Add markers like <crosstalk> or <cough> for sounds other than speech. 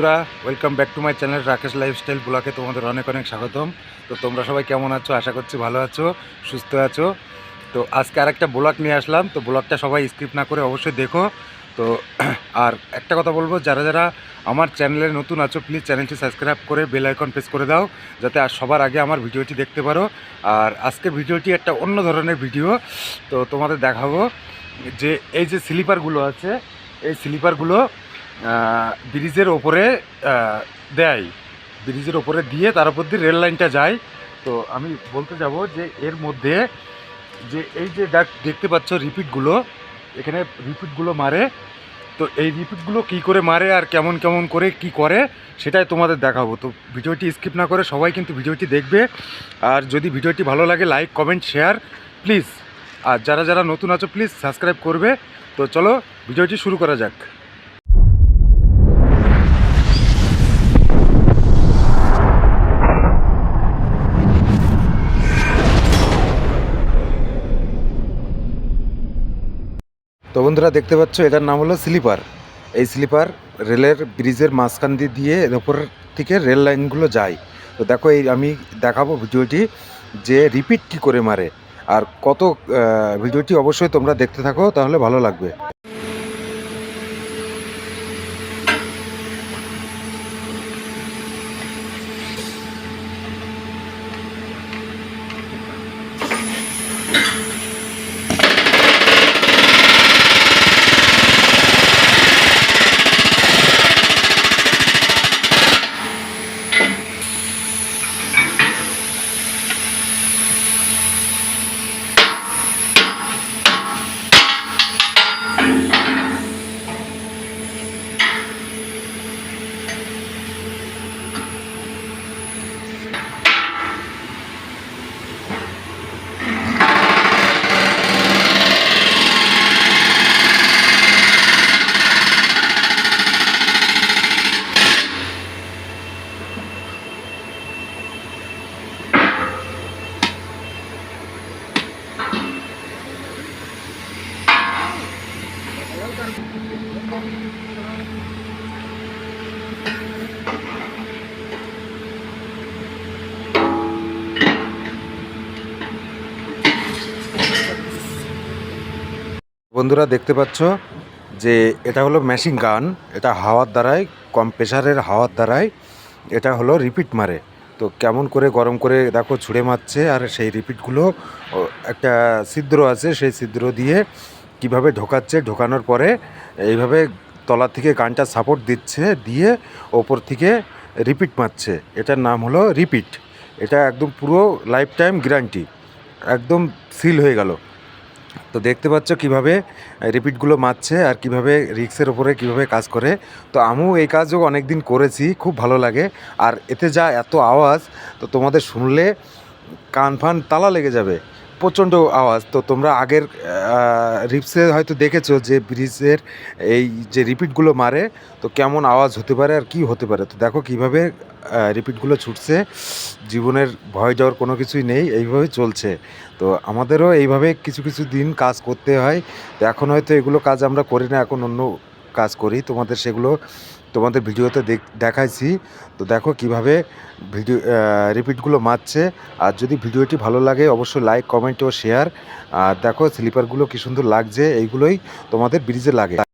বন্ধুরা welcome back to my channel Rakesh lifestyle ব্লগে তোমাদের অনেক অনেক স্বাগতম। তো তোমরা সবাই কেমন আছো? আশা করছি ভালো আছো, সুস্থ আছো। তো আজকে আর একটা ব্লগ নিয়ে আসলাম। তো ব্লগটা সবাই স্কিপ না করে অবশ্যই দেখো। তো <clears throat> আর একটা কথা বলব, যারা যারা আমার চ্যানেলে নতুন আছো প্লিজ চ্যানেলটি সাবস্ক্রাইব করে বেল আইকন প্রেস করে দাও, যাতে আর সবার আগে আমার ভিডিওটি দেখতে পারো। আর আজকের ভিডিওটি একটা অন্য ধরনের ভিডিও তো তোমাদের দেখাবো যে এই যে স্লিপারগুলো আছে, এই স্লিপারগুলো ব্রিজের ওপরে দেয়। ব্রিজের ওপরে দিয়ে তার উপর দিয়ে রেল লাইনটা যায়। তো আমি বলতে যাব যে এর মধ্যে যে এই যে দেখ- দেখতে পাচ্ছ রিপিটগুলো, এখানে রিপিটগুলো মারে। তো এই রিপিটগুলো কী করে মারে আর কেমন কেমন করে কি করে, সেটাই তোমাদের দেখাবো। তো ভিডিওটি স্কিপ না করে সবাই কিন্তু ভিডিওটি দেখবে। আর যদি ভিডিওটি ভালো লাগে, লাইক, কমেন্ট, শেয়ার, প্লিজ। আর যারা যারা নতুন আছো, প্লিজ সাবস্ক্রাইব করবে। তো চলো, ভিডিওটি শুরু করা যাক। তো বন্ধুরা দেখতে পাচ্ছ, এটার নাম হলো স্লিপার। এই স্লিপার রেলের ব্রিজের মাঝখান দিয়ে দিয়ে এর ওপর থেকে রেল লাইনগুলো যায়। তো দেখো, এই আমি দেখাবো ভিডিওটি যে রিপিট কি করে মারে। আর কত ভিডিওটি অবশ্যই তোমরা দেখতে থাকো, তাহলে ভালো লাগবে। বন্ধুরা দেখতে পাচ্ছ যে এটা হলো মেশিন গান এটা হাওয়ার দ্বারাই কম প্রেশারের হাওয়ার দ্বারাই এটা হলো রিপিট মারে। তো কেমন করে গরম করে দেখো ছুঁড়ে মারছে আর সেই রিপিটগুলো একটা ছিদ্র আছে, সেই ছিদ্র দিয়ে কীভাবে ঢোকাচ্ছে, ঢোকানোর পরে এইভাবে তলা থেকে গানটা সাপোর্ট দিচ্ছে, দিয়ে ওপর থেকে রিপিট মারছে। এটার নাম হলো রিপিট এটা একদম পুরো লাইফ টাইম গ্যারান্টি একদম সিল হয়ে গেল। তো দেখতে পাচ্ছ কীভাবে রিপিটগুলো মারছে আর কীভাবে রিক্সের ওপরে কীভাবে কাজ করে। তো আমিও এই কাজও অনেক দিন করেছি, খুব ভালো লাগে। আর এতে যা এত আওয়াজ, তো তোমাদের শুনলে কান ফান তালা লেগে যাবে। প্রচণ্ড আওয়াজ। তো তোমরা আগের রিপসে হয়তো দেখেছ যে ব্রিজের এই যে রিপিটগুলো মারে, তো কেমন আওয়াজ হতে পারে আর কি হতে পারে? তো দেখো কীভাবে রিপিটগুলো ছুটছে। জীবনের ভয় যাওয়ার কোনো কিছুই নেই, এইভাবে চলছে। তো আমাদেরও এইভাবে কিছু কিছু দিন কাজ করতে হয়। তো এখন হয়তো এগুলো কাজ আমরা করি না, এখন অন্য কাজ করি, তোমাদের সেগুলো তোমাদের ভিডিওতে দেখ- দেখাইছি। তো দেখো কীভাবে ভিডিও রিপিটগুলো মারছে। আর যদি ভিডিওটি ভালো লাগে অবশ্যই লাইক কমেন্ট ও শেয়ার আর দেখো স্লিপারগুলো কী সুন্দর লাগছে, এইগুলোই তোমাদের ব্রিজে লাগে।